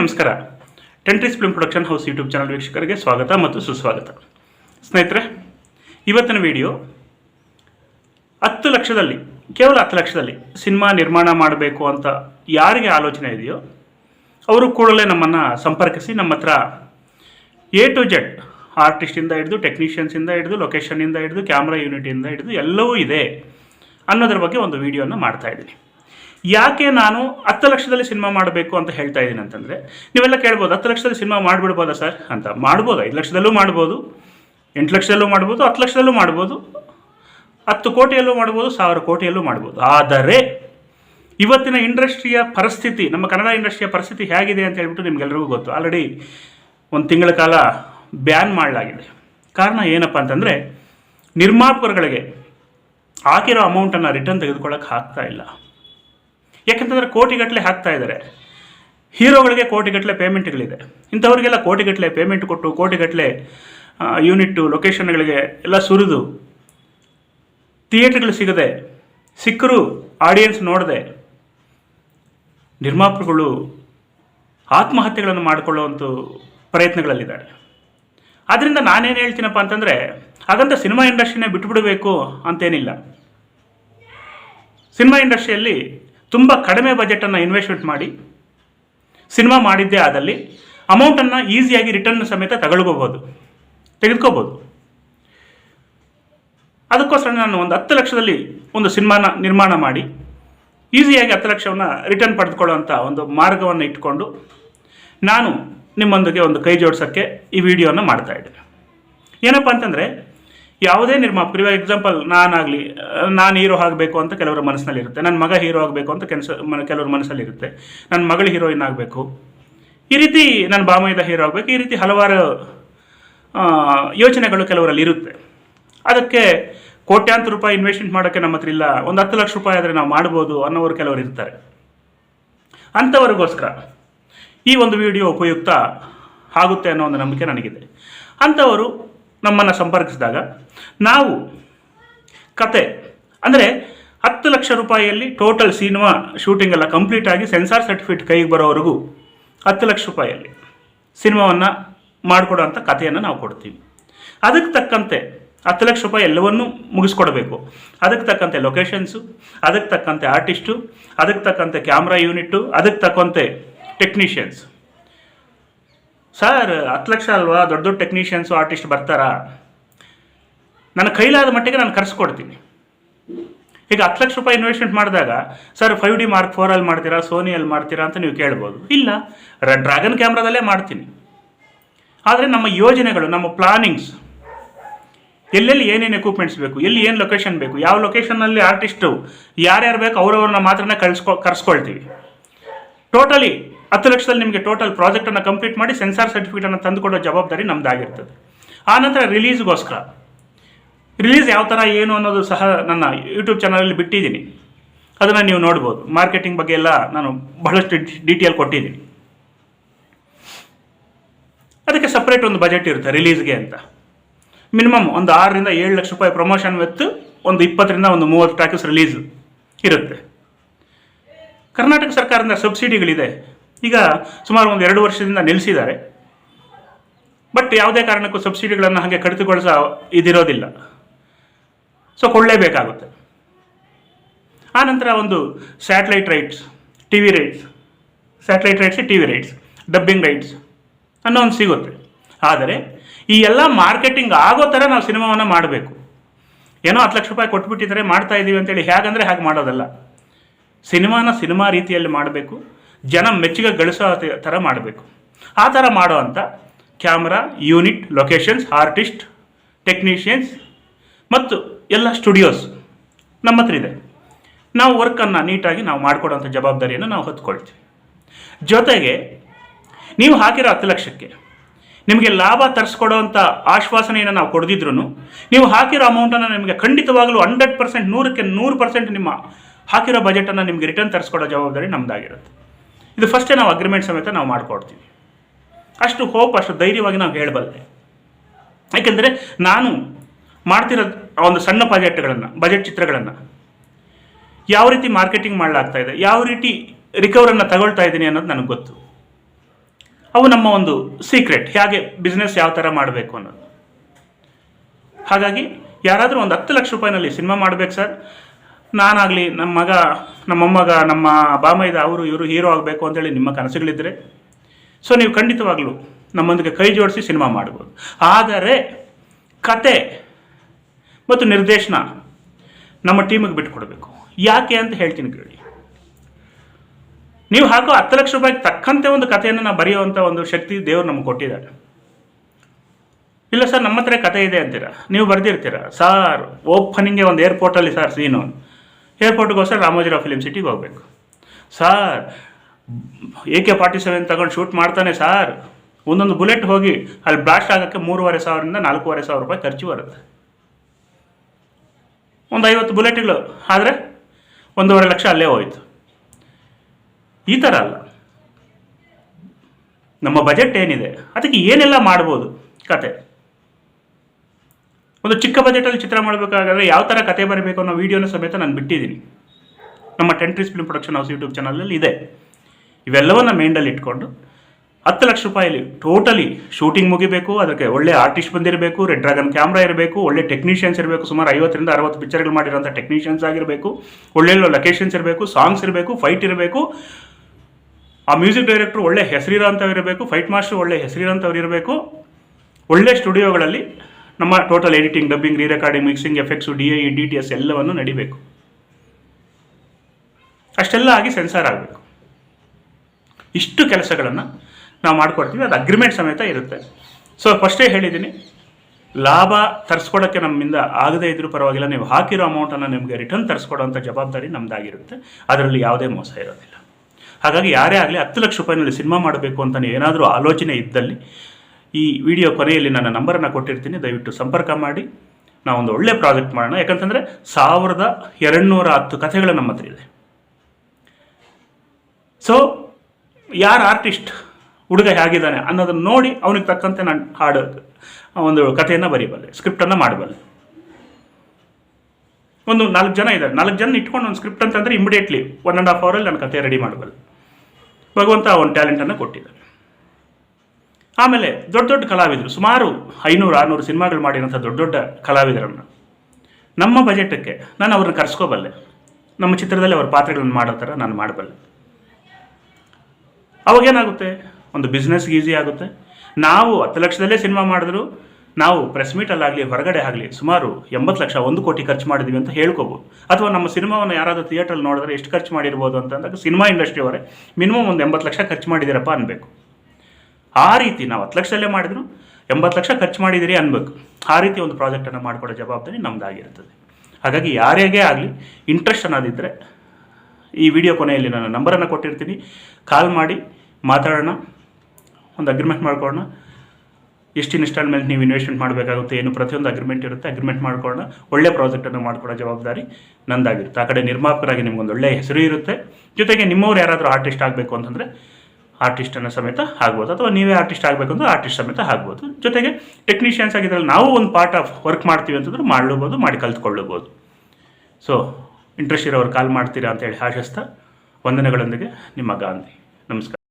ನಮಸ್ಕಾರ. Tentrees film production house YouTube channel ವೀಕ್ಷಕರಿಗೆ ಸ್ವಾಗತ ಮತ್ತು ಸುಸ್ವಾಗತ. ಸ್ನೇಹಿತರೆ, ಇವತ್ತಿನ ವಿಡಿಯೋ ಹತ್ತು ಲಕ್ಷದಲ್ಲಿ, ಕೇವಲ ಹತ್ತು ಲಕ್ಷದಲ್ಲಿ ಸಿನಿಮಾ ನಿರ್ಮಾಣ ಮಾಡಬೇಕು ಅಂತ ಯಾರಿಗೆ ಆಲೋಚನೆ ಇದೆಯೋ, ಅವರು ಕೂಡಲೇ ನಮ್ಮನ್ನು ಸಂಪರ್ಕಿಸಿ, ನಮ್ಮ ಹತ್ರ ಎ ಟು ಜೆಡ್ ಆರ್ಟಿಸ್ಟಿಂದ ಹಿಡಿದು ಟೆಕ್ನಿಷಿಯನ್ಸಿಂದ ಹಿಡಿದು ಲೊಕೇಶನ್ನಿಂದ ಹಿಡಿದು ಕ್ಯಾಮ್ರಾ ಯೂನಿಟಿಂದ ಹಿಡಿದು ಎಲ್ಲವೂ ಇದೆ ಅನ್ನೋದ್ರ ಬಗ್ಗೆ ಒಂದು ವಿಡಿಯೋನ ಮಾಡ್ತಾ ಇದ್ದೀನಿ. ಯಾಕೆ ನಾನು ಹತ್ತು ಲಕ್ಷದಲ್ಲಿ ಸಿನಿಮಾ ಮಾಡಬೇಕು ಅಂತ ಹೇಳ್ತಾ ಇದ್ದೀನಿ ಅಂತಂದರೆ, ನೀವೆಲ್ಲ ಕೇಳ್ಬೋದು, ಹತ್ತು ಲಕ್ಷದಲ್ಲಿ ಸಿನಿಮಾ ಮಾಡಿಬಿಡ್ಬೋದಾ ಸರ್? ಅಂತ. ಮಾಡ್ಬೋದು, ಐದು ಲಕ್ಷದಲ್ಲೂ ಮಾಡ್ಬೋದು, ಎಂಟು ಲಕ್ಷದಲ್ಲೂ ಮಾಡ್ಬೋದು, ಹತ್ತು ಲಕ್ಷದಲ್ಲೂ ಮಾಡ್ಬೋದು, ಹತ್ತು ಕೋಟಿಯಲ್ಲೂ ಮಾಡ್ಬೋದು, ಸಾವಿರ ಕೋಟಿಯಲ್ಲೂ ಮಾಡ್ಬೋದು. ಆದರೆ, ಇವತ್ತಿನ ಇಂಡಸ್ಟ್ರಿಯ ಪರಿಸ್ಥಿತಿ, ನಮ್ಮ ಕನ್ನಡ ಇಂಡಸ್ಟ್ರಿಯ ಪರಿಸ್ಥಿತಿ ಹೇಗಿದೆ ಅಂತ ಹೇಳ್ಬಿಟ್ಟು ನಿಮಗೆಲ್ಲರಿಗೂ ಗೊತ್ತು. ಆಲ್ರೆಡಿ ಒಂದು ತಿಂಗಳ ಕಾಲ ಬ್ಯಾನ್ ಮಾಡಲಾಗಿದೆ. ಕಾರಣ ಏನಪ್ಪ ಅಂತಂದರೆ, ನಿರ್ಮಾಪಕರುಗಳಿಗೆ ಹಾಕಿರೋ ಅಮೌಂಟನ್ನು ರಿಟರ್ನ್ ತೆಗೆದುಕೊಳ್ಳೋಕೆ ಆಗ್ತಾ ಇಲ್ಲ. ಯಾಕಂತಂದರೆ ಕೋಟಿಗಟ್ಟಲೆ ಹಾಕ್ತಾ ಇದ್ದಾರೆ. ಹೀರೋಗಳಿಗೆ ಕೋಟಿಗಟ್ಟಲೆ ಪೇಮೆಂಟ್ಗಳಿದೆ. ಇಂಥವ್ರಿಗೆಲ್ಲ ಕೋಟಿಗಟ್ಟಲೆ ಪೇಮೆಂಟ್ ಕೊಟ್ಟು, ಕೋಟಿಗಟ್ಟಲೆ ಯೂನಿಟ್ಟು, ಲೊಕೇಶನ್ಗಳಿಗೆ ಎಲ್ಲ ಸುರಿದು ಥಿಯೇಟ್ರ್ಗಳು ಸಿಗದೆ, ಸಿಕ್ಕರು ಆಡಿಯನ್ಸ್ ನೋಡದೆ ನಿರ್ಮಾಪಕಗಳು ಆತ್ಮಹತ್ಯೆಗಳನ್ನು ಮಾಡಿಕೊಳ್ಳುವಂಥ ಪ್ರಯತ್ನಗಳಲ್ಲಿದ್ದಾರೆ. ಆದ್ದರಿಂದ ನಾನೇನು ಹೇಳ್ತೀನಪ್ಪ ಅಂತಂದರೆ, ಹಾಗಂತ ಸಿನಿಮಾ ಇಂಡಸ್ಟ್ರಿನೇ ಬಿಟ್ಟುಬಿಡಬೇಕು ಅಂತೇನಿಲ್ಲ. ಸಿನಿಮಾ ಇಂಡಸ್ಟ್ರಿಯಲ್ಲಿ ತುಂಬ ಕಡಿಮೆ ಬಜೆಟನ್ನು ಇನ್ವೆಸ್ಟ್ಮೆಂಟ್ ಮಾಡಿ ಸಿನಿಮಾ ಮಾಡಿದ್ದೇ ಆದಲ್ಲಿ ಅಮೌಂಟನ್ನು ಈಸಿಯಾಗಿ ರಿಟರ್ನ್ ಸಮೇತ ತಗೊಳ್ಕೋಬೋದು, ತೆಗೆದುಕೋಬೋದು. ಅದಕ್ಕೋಸ್ಕರ ನಾನು ಒಂದು ಹತ್ತು ಲಕ್ಷದಲ್ಲಿ ಒಂದು ಸಿನಿಮಾನ ನಿರ್ಮಾಣ ಮಾಡಿ ಈಸಿಯಾಗಿ ಹತ್ತು ಲಕ್ಷವನ್ನು ರಿಟರ್ನ್ ಪಡೆದುಕೊಳ್ಳುವಂಥ ಒಂದು ಮಾರ್ಗವನ್ನು ಇಟ್ಕೊಂಡು ನಾನು ನಿಮ್ಮೊಂದಿಗೆ ಒಂದು ಕೈ ಜೋಡಿಸೋಕ್ಕೆ ಈ ವಿಡಿಯೋನ ಮಾಡ್ತಾ ಇದ್ದೇನೆ. ಏನಪ್ಪ ಅಂತಂದರೆ ಯಾವುದೇ ನಿರ್ಮಾಪಕರು ಇವಾಗ ಎಕ್ಸಾಂಪಲ್ ನಾನಾಗಲಿ, ನಾನು ಹೀರೋ ಆಗಬೇಕು ಅಂತ ಕೆಲವರ ಮನಸ್ಸಿನಲ್ಲಿರುತ್ತೆ. ನನ್ನ ಮಗ ಹೀರೋ ಆಗಬೇಕು ಅಂತ ಕೆಲಸ ಕೆಲವರ ಮನಸ್ಸಲ್ಲಿರುತ್ತೆ. ನನ್ನ ಮಗಳು ಹೀರೋಯಿನ್ ಆಗಬೇಕು. ಈ ರೀತಿ ನನ್ನ ಬಾಮಯ್ಯದ ಹೀರೋ ಆಗಬೇಕು. ಈ ರೀತಿ ಹಲವಾರು ಯೋಚನೆಗಳು ಕೆಲವರಲ್ಲಿ ಇರುತ್ತೆ ಅದಕ್ಕೆ ಕೋಟ್ಯಾಂತರ ರೂಪಾಯಿ ಇನ್ವೆಸ್ಟ್ಮೆಂಟ್ ಮಾಡೋಕ್ಕೆ ನಮ್ಮ ಹತ್ರ ಇಲ್ಲ. ಒಂದು ಹತ್ತು ಲಕ್ಷ ರೂಪಾಯಿ ಆದರೆ ನಾವು ಮಾಡ್ಬೋದು ಅನ್ನೋರು ಕೆಲವರು ಇರ್ತಾರೆ ಅಂಥವ್ರಿಗೋಸ್ಕರ ಈ ಒಂದು ವಿಡಿಯೋ ಉಪಯುಕ್ತ ಆಗುತ್ತೆ ಅನ್ನೋ ಒಂದು ನಂಬಿಕೆ ನನಗಿದೆ. ಅಂಥವರು ನಮ್ಮನ್ನು ಸಂಪರ್ಕಿಸಿದಾಗ ನಾವು ಕತೆ, ಅಂದರೆ ಹತ್ತು ಲಕ್ಷ ರೂಪಾಯಿಯಲ್ಲಿ ಟೋಟಲ್ ಸಿನಿಮಾ ಶೂಟಿಂಗ್ ಎಲ್ಲ ಕಂಪ್ಲೀಟ್ ಆಗಿ ಸೆನ್ಸಾರ್ ಸರ್ಟಿಫಿಕೇಟ್ ಕೈಗೆ ಬರೋವರೆಗೂ ಹತ್ತು ಲಕ್ಷ ರೂಪಾಯಿಯಲ್ಲಿ ಸಿನಿಮಾವನ್ನು ಮಾಡಿಕೊಡೋಂಥ ಕಥೆಯನ್ನು ನಾವು ಕೊಡ್ತೀವಿ. ಅದಕ್ಕೆ ತಕ್ಕಂತೆ ಹತ್ತು ಲಕ್ಷ ರೂಪಾಯಿ ಎಲ್ಲವನ್ನೂ ಮುಗಿಸ್ಕೊಡ್ಬೇಕು. ಅದಕ್ಕೆ ತಕ್ಕಂತೆ ಲೊಕೇಶನ್ಸು ಅದಕ್ಕೆ ತಕ್ಕಂತೆ ಆರ್ಟಿಸ್ಟು ಅದಕ್ಕೆ ತಕ್ಕಂತೆ ಕ್ಯಾಮ್ರಾ ಯೂನಿಟ್ಟು ಅದಕ್ಕೆ ತಕ್ಕಂತೆ ಟೆಕ್ನಿಷಿಯನ್ಸ್ ಸರ್, ಹತ್ತು ಲಕ್ಷ ಅಲ್ವಾ? ದೊಡ್ಡ ದೊಡ್ಡ ಟೆಕ್ನಿಷಿಯನ್ಸು ಆರ್ಟಿಸ್ಟ್ ಬರ್ತಾರಾ? ನನ್ನ ಕೈಲಾದ ಮಟ್ಟಿಗೆ ನಾನು ಕರೆಸ್ಕೊಡ್ತೀನಿ. ಈಗ ಹತ್ತು ಲಕ್ಷ ರೂಪಾಯಿ ಇನ್ವೆಸ್ಟ್ಮೆಂಟ್ ಮಾಡಿದಾಗ, ಸರ್ ಫೈವ್ ಡಿ ಮಾರ್ಕ್ ಫೋರಲ್ಲಿ ಮಾಡ್ತೀರಾ ಸೋನಿಯಲ್ಲಿ ಮಾಡ್ತೀರಾ ಅಂತ ನೀವು ಕೇಳ್ಬೋದು. ಇಲ್ಲ ಡ್ರ್ಯಾಗನ್ ಕ್ಯಾಮ್ರಾದಲ್ಲೇ ಮಾಡ್ತೀನಿ. ಆದರೆ ನಮ್ಮ ಯೋಜನೆಗಳು, ನಮ್ಮ ಪ್ಲಾನಿಂಗ್ಸ್ ಎಲ್ಲೆಲ್ಲಿ ಏನೇನು ಎಕ್ವಿಪ್ಮೆಂಟ್ಸ್ ಬೇಕು, ಎಲ್ಲಿ ಏನು ಲೊಕೇಶನ್ ಬೇಕು, ಯಾವ ಲೊಕೇಶನ್ನಲ್ಲಿ ಆರ್ಟಿಸ್ಟು ಯಾರ್ಯಾರು ಬೇಕು, ಅವರವ್ರನ್ನ ಮಾತ್ರನೇ ಕಳ್ಸ್ಕೊ ಕರ್ಸ್ಕೊಳ್ತೀವಿ. ಟೋಟಲಿ ಹತ್ತು ಲಕ್ಷದಲ್ಲಿ ನಿಮಗೆ ಟೋಟಲ್ ಪ್ರಾಜೆಕ್ಟನ್ನು ಕಂಪ್ಲೀಟ್ ಮಾಡಿ ಸೆನ್ಸಾರ್ ಸರ್ಟಿಫಿಕೇಟನ್ನು ತಂದುಕೊಡೋ ಜವಾಬ್ದಾರಿ ನಮ್ಮದಾಗಿರ್ತದೆ ಆನಂತರ ರಿಲೀಸ್ಗೋಸ್ಕರ ರಿಲೀಸ್ ಯಾವ ಥರ ಏನು ಅನ್ನೋದು ಸಹ ನನ್ನ ಯೂಟ್ಯೂಬ್ ಚಾನಲಲ್ಲಿ ಬಿಟ್ಟಿದ್ದೀನಿ. ಅದನ್ನು ನೀವು ನೋಡ್ಬೋದು. ಮಾರ್ಕೆಟಿಂಗ್ ಬಗ್ಗೆ ಎಲ್ಲ ನಾನು ಬಹಳಷ್ಟು ಡೀಟೇಲ್ ಕೊಟ್ಟಿದ್ದೀನಿ. ಅದಕ್ಕೆ ಸಪ್ರೇಟ್ ಒಂದು ಬಜೆಟ್ ಇರುತ್ತೆ ರಿಲೀಸ್ಗೆ ಅಂತ. ಮಿನಿಮಮ್ ಒಂದು ಆರರಿಂದ ಏಳು ಲಕ್ಷ ರೂಪಾಯಿ ಪ್ರಮೋಷನ್ ವೆತ್ತು ಒಂದು ಇಪ್ಪತ್ತರಿಂದ ಒಂದು ಮೂವತ್ತು ಟ್ಯಾಕ್ಸ್ ರಿಲೀಸ್ ಇರುತ್ತೆ. ಕರ್ನಾಟಕ ಸರ್ಕಾರದಿಂದ ಸಬ್ಸಿಡಿಗಳಿದೆ ಈಗ ಸುಮಾರು ಒಂದು ಎರಡು ವರ್ಷದಿಂದ ನಿಲ್ಲಿಸಿದ್ದಾರೆ. ಬಟ್ ಯಾವುದೇ ಕಾರಣಕ್ಕೂ ಸಬ್ಸಿಡಿಗಳನ್ನು ಹಾಗೆ ಕಡಿತಗೊಳಿಸೋ ಇದಿರೋದಿಲ್ಲ. ಸೊ ಕೊಳ್ಳೇಬೇಕಾಗುತ್ತೆ. ಆನಂತರ ಒಂದು satellite rights T V rights satellite rights T V rights dubbing rights ಅನ್ನೋ ಒಂದು ಸಿಗುತ್ತೆ. ಆದರೆ ಈ ಎಲ್ಲ ಮಾರ್ಕೆಟಿಂಗ್ ಆಗೋ ಥರ ನಾವು ಸಿನಿಮಾವನ್ನು ಮಾಡಬೇಕು. ಏನೋ ಹತ್ತು ಲಕ್ಷ ರೂಪಾಯಿ ಕೊಟ್ಬಿಟ್ಟಿದ್ದಾರೆ ಮಾಡ್ತಾ ಇದ್ದೀವಿ ಅಂತೇಳಿ ಹೇಗಂದರೆ ಹಾಗೆ ಮಾಡೋದಲ್ಲ. ಸಿನಿಮಾನ ಸಿನಿಮಾ ರೀತಿಯಲ್ಲಿ ಮಾಡಬೇಕು. ಜನ ಮೆಚ್ಚುಗೆ ಗಳಿಸೋ ಥರ ಮಾಡಬೇಕು. ಆ ಥರ ಮಾಡೋ ಅಂಥ camera, unit, locations, artist, technicians ಮತ್ತು ಎಲ್ಲ ಸ್ಟುಡಿಯೋಸ್ ನಮ್ಮ ಹತ್ರ ಇದೆ. ನಾವು ವರ್ಕನ್ನು ನೀಟಾಗಿ ನಾವು ಮಾಡಿಕೊಡೋಂಥ ಜವಾಬ್ದಾರಿಯನ್ನು ನಾವು ಹೊತ್ಕೊಳ್ತೀವಿ. ಜೊತೆಗೆ ನೀವು ಹಾಕಿರೋ ಹತ್ತು ಲಕ್ಷಕ್ಕೆ ನಿಮಗೆ ಲಾಭ ತರಿಸ್ಕೊಡೋವಂಥ ಆಶ್ವಾಸನೆಯನ್ನು ನಾವು ಕೊಡದಿದ್ರು ನೀವು ಹಾಕಿರೋ ಅಮೌಂಟನ್ನು ನಿಮಗೆ ಖಂಡಿತವಾಗಲೂ ಹಂಡ್ರೆಡ್ ಪರ್ಸೆಂಟ್ ನೂರಕ್ಕೆ ನೂರು ಪರ್ಸೆಂಟ್ ನಿಮ್ಮ ಹಾಕಿರೋ ಬಜೆಟನ್ನು ನಿಮಗೆ ರಿಟರ್ನ್ ತರಿಸ್ಕೊಡೋ ಜವಾಬ್ದಾರಿ ನಮ್ಮದಾಗಿರುತ್ತೆ ಇದು ಫಸ್ಟೇ ನಾವು ಅಗ್ರಿಮೆಂಟ್ ಸಮೇತ ನಾವು ಮಾಡಿಕೊಡ್ತೀವಿ. ಅಷ್ಟು ಹೋಪ್ ಅಷ್ಟು ಧೈರ್ಯವಾಗಿ ನಾವು ಹೇಳಬಲ್ಲೆ. ಯಾಕೆಂದರೆ ನಾನು ಮಾಡ್ತಿರೋ ಒಂದು ಸಣ್ಣ ಪ್ರಾಜೆಕ್ಟ್ಗಳನ್ನು ಬಜೆಟ್ ಚಿತ್ರಗಳನ್ನು ಯಾವ ರೀತಿ ಮಾರ್ಕೆಟಿಂಗ್ ಮಾಡಲಾಗ್ತಾ ಇದೆ, ಯಾವ ರೀತಿ ರಿಕವರನ್ನು ತಗೊಳ್ತಾ ಇದ್ದೀನಿ ಅನ್ನೋದು ನನಗೆ ಗೊತ್ತು. ಅವು ನಮ್ಮ ಒಂದು ಸೀಕ್ರೆಟ್ ಹೇಗೆ ಬಿಸ್ನೆಸ್ ಯಾವ ಥರ ಮಾಡಬೇಕು ಅನ್ನೋದು. ಹಾಗಾಗಿ ಯಾರಾದರೂ ಒಂದು ಹತ್ತು ಲಕ್ಷ ರೂಪಾಯಿನಲ್ಲಿ ಸಿನಿಮಾ ಮಾಡಬೇಕು ಸರ್ ನಾನಾಗಲಿ ನಮ್ಮ ಮಗ ನಮ್ಮ ಮೊಮ್ಮಗ, ನಮ್ಮ ಬಾಮೈದ ಅವರು ಇವರು ಹೀರೋ ಆಗಬೇಕು ಅಂತೇಳಿ ನಿಮ್ಮ ಕನಸುಗಳಿದ್ದರೆ ಸೊ ನೀವು ಖಂಡಿತವಾಗ್ಲೂ ನಮ್ಮೊಂದಿಗೆ ಕೈ ಜೋಡಿಸಿ ಸಿನಿಮಾ ಮಾಡ್ಬೋದು. ಆದರೆ, ಕತೆ ಮತ್ತು ನಿರ್ದೇಶನ ನಮ್ಮ ಟೀಮಿಗೆ ಬಿಟ್ಕೊಡ್ಬೇಕು. ಯಾಕೆ ಅಂತ ಹೇಳ್ತೀನಿ ಕೇಳಿ. ನೀವು ಹಾಕೋ ಹತ್ತು ಲಕ್ಷ ರೂಪಾಯಿಗೆ ತಕ್ಕಂತೆ ಒಂದು ಕಥೆಯನ್ನು ನಾವು ಬರೆಯುವಂಥ ಒಂದು ಶಕ್ತಿ ದೇವರು ನಮ್ಗೆ ಕೊಟ್ಟಿದ್ದಾರೆ. ಇಲ್ಲ ಸರ್, ನಮ್ಮ ಹತ್ರ ಕತೆ ಇದೆ ಅಂತೀರಾ? ನೀವು ಬರೆದಿರ್ತೀರ? ಸಾರ್ ಓಪನಿಂಗ್ಗೆ ಒಂದು ಏರ್ಪೋರ್ಟಲ್ಲಿ ಸರ್ ಸೀನು ಏರ್ಪೋರ್ಟ್ಗೋಸ್ಕರ ರಾಮೋಜಿರಾವ್ ಫಿಲಿಮ್ ಸಿಟಿಗೆ ಹೋಗ್ಬೇಕು. Sir A K forty seven ತಗೊಂಡು ಶೂಟ್ ಮಾಡ್ತಾನೆ ಸಾರ್ ಒಂದೊಂದು ಬುಲೆಟ್ ಹೋಗಿ ಅಲ್ಲಿ ಬ್ಲಾಸ್ಟ್ ಆಗೋಕ್ಕೆ ಮೂರುವರೆ ಸಾವಿರದಿಂದ ನಾಲ್ಕೂವರೆ ಸಾವಿರ ರೂಪಾಯಿ ಖರ್ಚು ಬರುತ್ತೆ. ಒಂದು ಐವತ್ತು ಬುಲೆಟ್ಗಳು ಆದರೆ ಒಂದೂವರೆ ಲಕ್ಷ ಅಲ್ಲೇ ಹೋಯ್ತು. ಈ ಥರ ಅಲ್ಲ. ನಮ್ಮ ಬಜೆಟ್ ಏನಿದೆ? ಅದಕ್ಕೆ ಏನೆಲ್ಲ ಮಾಡ್ಬೋದು? ಕತೆ. ಒಂದು ಚಿಕ್ಕ ಬಜೆಟಲ್ಲಿ ಚಿತ್ರ ಮಾಡಬೇಕಾದ್ರೆ ಯಾವ ಥರ ಕತೆ ಬರಬೇಕು ಅನ್ನೋ ವೀಡಿಯೋನ ಸಮೇತ ನಾನು ಬಿಟ್ಟಿದ್ದೀನಿ. ನಮ್ಮ Tentrees film production house YouTube ಚಾನಲಲ್ಲಿ ಇದೆ. ಇವೆಲ್ಲವನ್ನ ಮೈಂಡಲ್ಲಿ ಇಟ್ಕೊಂಡು ಹತ್ತು ಲಕ್ಷ ರೂಪಾಯಲ್ಲಿ ಟೋಟಲಿ ಶೂಟಿಂಗ್ ಮುಗಿಬೇಕು, ಅದಕ್ಕೆ ಒಳ್ಳೆ ಆರ್ಟಿಸ್ಟ್ ಬಂದಿರಬೇಕು ರೆಡ್ ಡ್ರಾಗನ್ ಕ್ಯಾಮ್ರಾ ಇರಬೇಕು, ಒಳ್ಳೆ ಟೆಕ್ನಿಷಿಯನ್ಸ್ ಇರಬೇಕು, ಸುಮಾರು ಐವತ್ತರಿಂದ ಅರವತ್ತು ಪಿಕ್ಚರ್ಗಳು ಮಾಡಿರೋಂಥ ಟೆಕ್ನಿಷಿಯನ್ಸ್ ಆಗಿರಬೇಕು ಒಳ್ಳೆ ಲೊಕೇಶನ್ಸ್ ಇರಬೇಕು ಸಾಂಗ್ಸ್ ಇರಬೇಕು ಫೈಟ್ ಇರಬೇಕು. ಆ ಮ್ಯೂಸಿಕ್ ಡೈರೆಕ್ಟ್ರು ಒಳ್ಳೆ ಹೆಸರಿರೋಂಥವ್ರು ಇರಬೇಕು ಫೈಟ್ ಮಾಸ್ಟರ್ ಒಳ್ಳೆ ಹೆಸರಿರೋಂಥವ್ರು ಇರಬೇಕು. ಒಳ್ಳೆ ಸ್ಟುಡಿಯೋಗಳಲ್ಲಿ ನಮ್ಮ total editing dubbing re recording mixing effects D I D T S ಎಲ್ಲವನ್ನು ನಡಿಬೇಕು. ಅಷ್ಟೆಲ್ಲ ಆಗಿ ಸೆನ್ಸಾರ್ ಆಗಬೇಕು. ಇಷ್ಟು ಕೆಲಸಗಳನ್ನು ನಾವು ಮಾಡ್ಕೊಡ್ತೀವಿ, ಅದು ಅಗ್ರಿಮೆಂಟ್ ಸಮೇತ ಇರುತ್ತೆ. ಸೊ ಫಸ್ಟೇ ಹೇಳಿದ್ದೀನಿ ಲಾಭ ತರಿಸ್ಕೊಡೋಕ್ಕೆ ನಮ್ಮಿಂದ ಆಗದೇ ಇದ್ರೂ ಪರವಾಗಿಲ್ಲ, ನೀವು ಹಾಕಿರೋ ಅಮೌಂಟನ್ನು ನಿಮಗೆ ರಿಟರ್ನ್ ತರಿಸ್ಕೊಡೋಂಥ ಜವಾಬ್ದಾರಿ ನಮ್ಮದಾಗಿರುತ್ತೆ ಅದರಲ್ಲಿ ಯಾವುದೇ ಮೋಸ ಇರೋದಿಲ್ಲ. ಹಾಗಾಗಿ ಯಾರೇ ಆಗಲಿ ಹತ್ತು ಲಕ್ಷ ರೂಪಾಯಿನಲ್ಲಿ ಸಿನಿಮಾ ಮಾಡಬೇಕು ಅಂತ ಏನಾದರೂ ಆಲೋಚನೆ ಇದ್ದಲ್ಲಿ ಈ ವಿಡಿಯೋ ಕೊನೆಯಲ್ಲಿ ನನ್ನ ನಂಬರನ್ನು ಕೊಟ್ಟಿರ್ತೀನಿ, ದಯವಿಟ್ಟು ಸಂಪರ್ಕ ಮಾಡಿ. ನಾವೊಂದು ಒಳ್ಳೆ ಪ್ರಾಜೆಕ್ಟ್ ಮಾಡೋಣ. ಯಾಕಂತಂದರೆ ಸಾವಿರದ ಎರಡುನೂರ ಹತ್ತು ಕಥೆಗಳು ನಮ್ಮ ಹತ್ರ ಇದೆ. ಸೊ ಯಾರು ಆರ್ಟಿಸ್ಟ್ ಹುಡುಗ ಹೇಗಿದ್ದಾನೆ ಅನ್ನೋದನ್ನು ನೋಡಿ ಅವನಿಗೆ ತಕ್ಕಂತೆ ನಾನು ಹಾಡು, ಒಂದು ಕಥೆಯನ್ನು ಬರೀಬಲ್ಲೆ ಸ್ಕ್ರಿಪ್ಟನ್ನು ಮಾಡಬಲ್ಲೆ. ಒಂದು ನಾಲ್ಕು ಜನ ಇದ್ದಾರೆ. ನಾಲ್ಕು ಜನ ಇಟ್ಕೊಂಡು ಒಂದು ಸ್ಕ್ರಿಪ್ಟ್ ಅಂತಂದರೆ ಇಮಿಡಿಯೇಟ್ಲಿ ಒನ್ ಆ್ಯಂಡ್ ಹಾಫ್ ಅವರಲ್ಲಿ ನಾನು ಕತೆ ರೆಡಿ ಮಾಡಬಲ್ಲೆ. ಭಗವಂತ ಒಂದು ಟ್ಯಾಲೆಂಟನ್ನು ಕೊಟ್ಟಿದ್ದಾನೆ. ಆಮೇಲೆ ದೊಡ್ಡ ದೊಡ್ಡ ಕಲಾವಿದರು. ಸುಮಾರು ಐನೂರು, ಆರುನೂರು ಸಿನಿಮಾಗಳು ಮಾಡಿರೋಂಥ ದೊಡ್ಡ ದೊಡ್ಡ ಕಲಾವಿದರನ್ನು. ನಮ್ಮ ಬಜೆಟಕ್ಕೆ ನಾನು ಅವ್ರನ್ನ ಕರೆಸ್ಕೋಬಲ್ಲೆ. ನಮ್ಮ ಚಿತ್ರದಲ್ಲಿ ಅವ್ರ ಪಾತ್ರಗಳನ್ನು ಮಾಡೋ ಥರ ನಾನು ಮಾಡಬಲ್ಲೆ. ಅವಾಗೇನಾಗುತ್ತೆ? ಒಂದು ಬಿಸ್ನೆಸ್ಗೆ ಈಸಿ ಆಗುತ್ತೆ. ನಾವು ಹತ್ತು ಲಕ್ಷದಲ್ಲೇ ಸಿನಿಮಾ ಮಾಡಿದ್ರು. ನಾವು ಪ್ರೆಸ್ ಮೀಟಲ್ಲಾಗಲಿ, ಹೊರಗಡೆ ಆಗಲಿ ಸುಮಾರು ಎಂಬತ್ತು ಲಕ್ಷ, ಒಂದು ಕೋಟಿ ಖರ್ಚು ಮಾಡಿದ್ವಿ ಅಂತ ಹೇಳ್ಕೋಬೋದು. ಅಥವಾ ನಮ್ಮ ಸಿನಿಮಾವನ್ನು ಯಾರಾದರೂ ಥಿಯೇಟ್ರಲ್ಲಿ ನೋಡಿದ್ರೆ ಎಷ್ಟು ಖರ್ಚು ಮಾಡಿರ್ಬೋದು ಅಂತಂದಾಗ ಸಿನಿಮಾ ಇಂಡಸ್ಟ್ರಿ ಅವರೇ ಮಿನಿಮಮ್ ಒಂದು ಎಂಬತ್ತು ಲಕ್ಷ ಖರ್ಚು ಮಾಡಿದ್ದೀರಪ್ಪ ಅನ್ಬೇಕು. ಆ ರೀತಿ ನಾವು ಹತ್ತು ಲಕ್ಷದಲ್ಲೇ ಮಾಡಿದ್ರು, ಎಂಬತ್ತು ಲಕ್ಷ ಖರ್ಚು ಮಾಡಿದಿರಿ ಅನ್ಬೇಕು. ಆ ರೀತಿ ಒಂದು ಪ್ರಾಜೆಕ್ಟನ್ನು ಮಾಡಿಕೊಡೋ ಜವಾಬ್ದಾರಿ ನಮ್ಮದಾಗಿರ್ತದೆ ಹಾಗಾಗಿ ಯಾರಿಗೆ ಆಗಲಿ ಇಂಟ್ರೆಸ್ಟ್ ಅನ್ನೋದಿದ್ದರೆ ಈ ವಿಡಿಯೋ ಕೊನೆಯಲ್ಲಿ ನಾನು ನಂಬರನ್ನು ಕೊಟ್ಟಿರ್ತೀನಿ. ಕಾಲ್ ಮಾಡಿ, ಮಾತಾಡೋಣ, ಒಂದು ಅಗ್ರಿಮೆಂಟ್ ಮಾಡ್ಕೊಳ್ಳೋಣ. ಎಷ್ಟು ಇನ್ಸ್ಟಾಲ್ಮೆಂಟ್ ನೀವು ಇನ್ವೆಸ್ಟ್ಮೆಂಟ್ ಮಾಡಬೇಕಾಗುತ್ತೆ, ಏನು ಪ್ರತಿಯೊಂದು ಅಗ್ರಿಮೆಂಟ್ ಇರುತ್ತೆ ಅಗ್ರಿಮೆಂಟ್ ಮಾಡ್ಕೊಳ್ಳೋಣ. ಒಳ್ಳೆ ಪ್ರಾಜೆಕ್ಟನ್ನು ಮಾಡ್ಕೊಡೋ ಜವಾಬ್ದಾರಿ ನಂದಾಗಿರುತ್ತೆ. ಆ ಕಡೆ ನಿರ್ಮಾಪಕರಾಗಿ ನಿಮಗೊಂದು ಒಳ್ಳೆಯ ಹೆಸರು ಇರುತ್ತೆ. ಜೊತೆಗೆ ನಿಮ್ಮವ್ರು ಯಾರಾದರೂ ಆರ್ಟಿಸ್ಟ್ ಆಗಬೇಕು ಅಂತಂದರೆ ಆರ್ಟಿಸ್ಟನ್ನು ಸಮೇತ ಆಗ್ಬೋದು ಅಥವಾ ನೀವೇ ಆರ್ಟಿಸ್ಟ್ ಆಗಬೇಕು ಅಂದ್ರೆ ಆರ್ಟಿಸ್ಟ್ ಸಮೇತ ಆಗ್ಬೋದು ಜೊತೆಗೆ ಟೆಕ್ನಿಷಿಯನ್ಸ್ ಆಗಿದ್ರಲ್ಲಿ ನಾವು ಒಂದು ಪಾರ್ಟ್ ಆಫ್ ವರ್ಕ್ ಮಾಡ್ತೀವಿ ಅಂತಂದ್ರೆ ಮಾಡ್ಲೂಬೋದು, ಮಾಡಿ ಕಲ್ತ್ಕೊಳ್ಳಬಹುದು ಸೊ ಇಂಟ್ರೆಸ್ಟ್ ಇರೋರು ಕಾಲ್ ಮಾಡ್ತೀರಾ ಅಂತೇಳಿ ಆಶಿಸ್ತಾ ವಂದನೆಗಳೊಂದಿಗೆ, ನಿಮ್ಮ ಗಾಂಧಿ. ನಮಸ್ಕಾರ.